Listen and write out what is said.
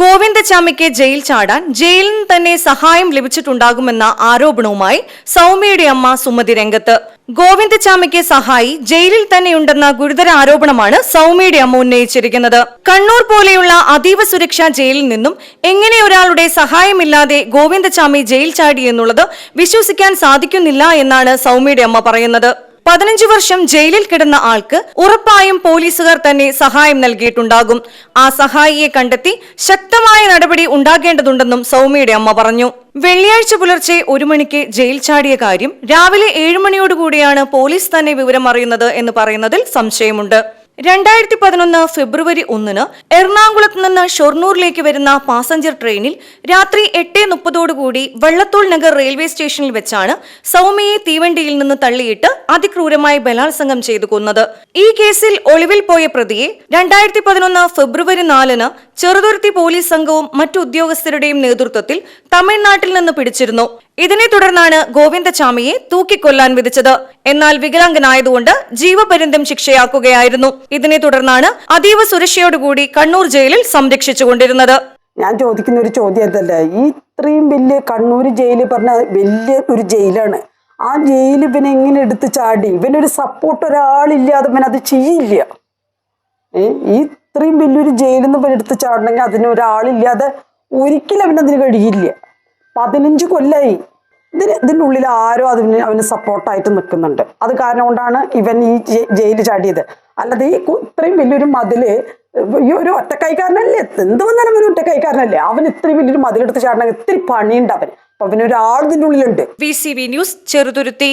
ഗോവിന്ദചാമിക്ക് jail ചാടാൻ ജയിലിൽ നിന്ന് തന്നെ സഹായം ലഭിച്ചിട്ടുണ്ടാകുമെന്ന ആരോപണവുമായി സൗമ്യയുടെ അമ്മ സുമതി രംഗത്ത്. ഗോവിന്ദചാമിക്ക് സഹായി ജയിലിൽ തന്നെയുണ്ടെന്ന ഗുരുതര ആരോപണമാണ് സൗമ്യയുടെ അമ്മ ഉന്നയിച്ചിരിക്കുന്നത്. കണ്ണൂർ പോലെയുള്ള അതീവ സുരക്ഷാ ജയിലിൽ നിന്നും എങ്ങനെ ഒരാളുടെ സഹായമില്ലാതെ ഗോവിന്ദചാമി ജയിൽ ചാടി എന്നുള്ളത് വിശ്വസിക്കാൻ സാധിക്കുന്നില്ല എന്നാണ് സൗമ്യയുടെ അമ്മ പറയുന്നത്. പതിനഞ്ചു വർഷം ജയിലിൽ കിടന്ന ആൾക്ക് ഉറപ്പായും പോലീസുകാർ തന്നെ സഹായം നൽകിയിട്ടുണ്ടാകും. ആ സഹായിയെ കണ്ടെത്തി ശക്തമായ നടപടി ഉണ്ടാകേണ്ടതുണ്ടെന്നും സൗമ്യയുടെ അമ്മ പറഞ്ഞു. വെള്ളിയാഴ്ച പുലർച്ചെ ഒരു മണിക്ക് ജയിൽ ചാടിയ കാര്യം രാവിലെ ഏഴുമണിയോടുകൂടിയാണ് പോലീസ് തന്നെ വിവരം അറിയുന്നത് എന്ന് പറയുന്നതിൽ സംശയമുണ്ട്. രണ്ടായിരത്തി പതിനൊന്ന് ഫെബ്രുവരി ഒന്നിന് എറണാകുളത്ത് നിന്ന് ഷൊർണൂരിലേക്ക് വരുന്ന പാസഞ്ചർ ട്രെയിനിൽ രാത്രി എട്ട് മുപ്പതോടുകൂടി വള്ളത്തോൾ നഗർ റെയിൽവേ സ്റ്റേഷനിൽ വെച്ചാണ് സൗമ്യയെ തീവണ്ടിയിൽ നിന്ന് തള്ളിയിട്ട് അതിക്രൂരമായി ബലാത്സംഗം ചെയ്തു കൊന്നത്. ഈ കേസിൽ ഒളിവിൽ പോയ പ്രതിയെ രണ്ടായിരത്തി പതിനൊന്ന് ഫെബ്രുവരി നാലിന് ചെറുതുരുത്തി പോലീസ് സംഘവും മറ്റു ഉദ്യോഗസ്ഥരുടെയും നേതൃത്വത്തിൽ തമിഴ്നാട്ടിൽ നിന്ന് പിടിച്ചിരുന്നു. ഇതിനെ തുടർന്നാണ് ഗോവിന്ദചാമിയെ തൂക്കിക്കൊല്ലാൻ വിധിച്ചത്. എന്നാൽ വികലാംഗനായതുകൊണ്ട് ജീവപര്യന്തം ശിക്ഷയാക്കുകയായിരുന്നു. ഇതിനെ തുടർന്നാണ് അതീവ സുരക്ഷയോടുകൂടി കണ്ണൂർ ജയിലിൽ സംരക്ഷിച്ചുകൊണ്ടിരുന്നത്. ഞാൻ ചോദിക്കുന്ന ഒരു ചോദ്യം എന്തല്ല ഈ ഇത്രയും വലിയ കണ്ണൂർ ജയിൽ പറഞ്ഞ വലിയ ഒരു ജയിലാണ്. ആ ജയിൽ ഇവനെ എങ്ങനെ എടുത്ത് ചാടി? ഇവനൊരു സപ്പോർട്ട് ഒരാളില്ലാതെ ഇവൻ അത് ചെയ്യില്ല. ഈ ഇത്രയും വലിയൊരു ജയിലിൽ നിന്ന് ഇവനെടുത്ത് ചാടണമെങ്കിൽ അതിന് ഒരാളില്ലാതെ ഒരിക്കലും അവനതിന് കഴിയില്ല. പതിനഞ്ച് കൊല്ലായി. ഇതിന് ഇതിന്റെ ഉള്ളിൽ ആരോ അതിന് അവന് സപ്പോർട്ടായിട്ട് നിൽക്കുന്നുണ്ട്. അത് കാരണം കൊണ്ടാണ് ഇവൻ ഈ ജയിൽ ചാടിയത്. അല്ലാതെ ഈ ഇത്രയും വലിയൊരു മതിൽ ഈ ഒരു ഒറ്റക്കൈക്കാരനല്ലേ? എന്ത് വന്നാലും അവൻ ഒറ്റക്കൈക്കാരനല്ലേ? അവൻ ഇത്രയും വലിയൊരു മതിലെടുത്ത് ചാടണമെങ്കിൽ ഇത്തിരി പണിയുണ്ട് അവൻ അപ്പൊ അവനൊരാൾ ഇതിന്റെ ഉള്ളിലുണ്ട് V C V news Cheruthuruthy.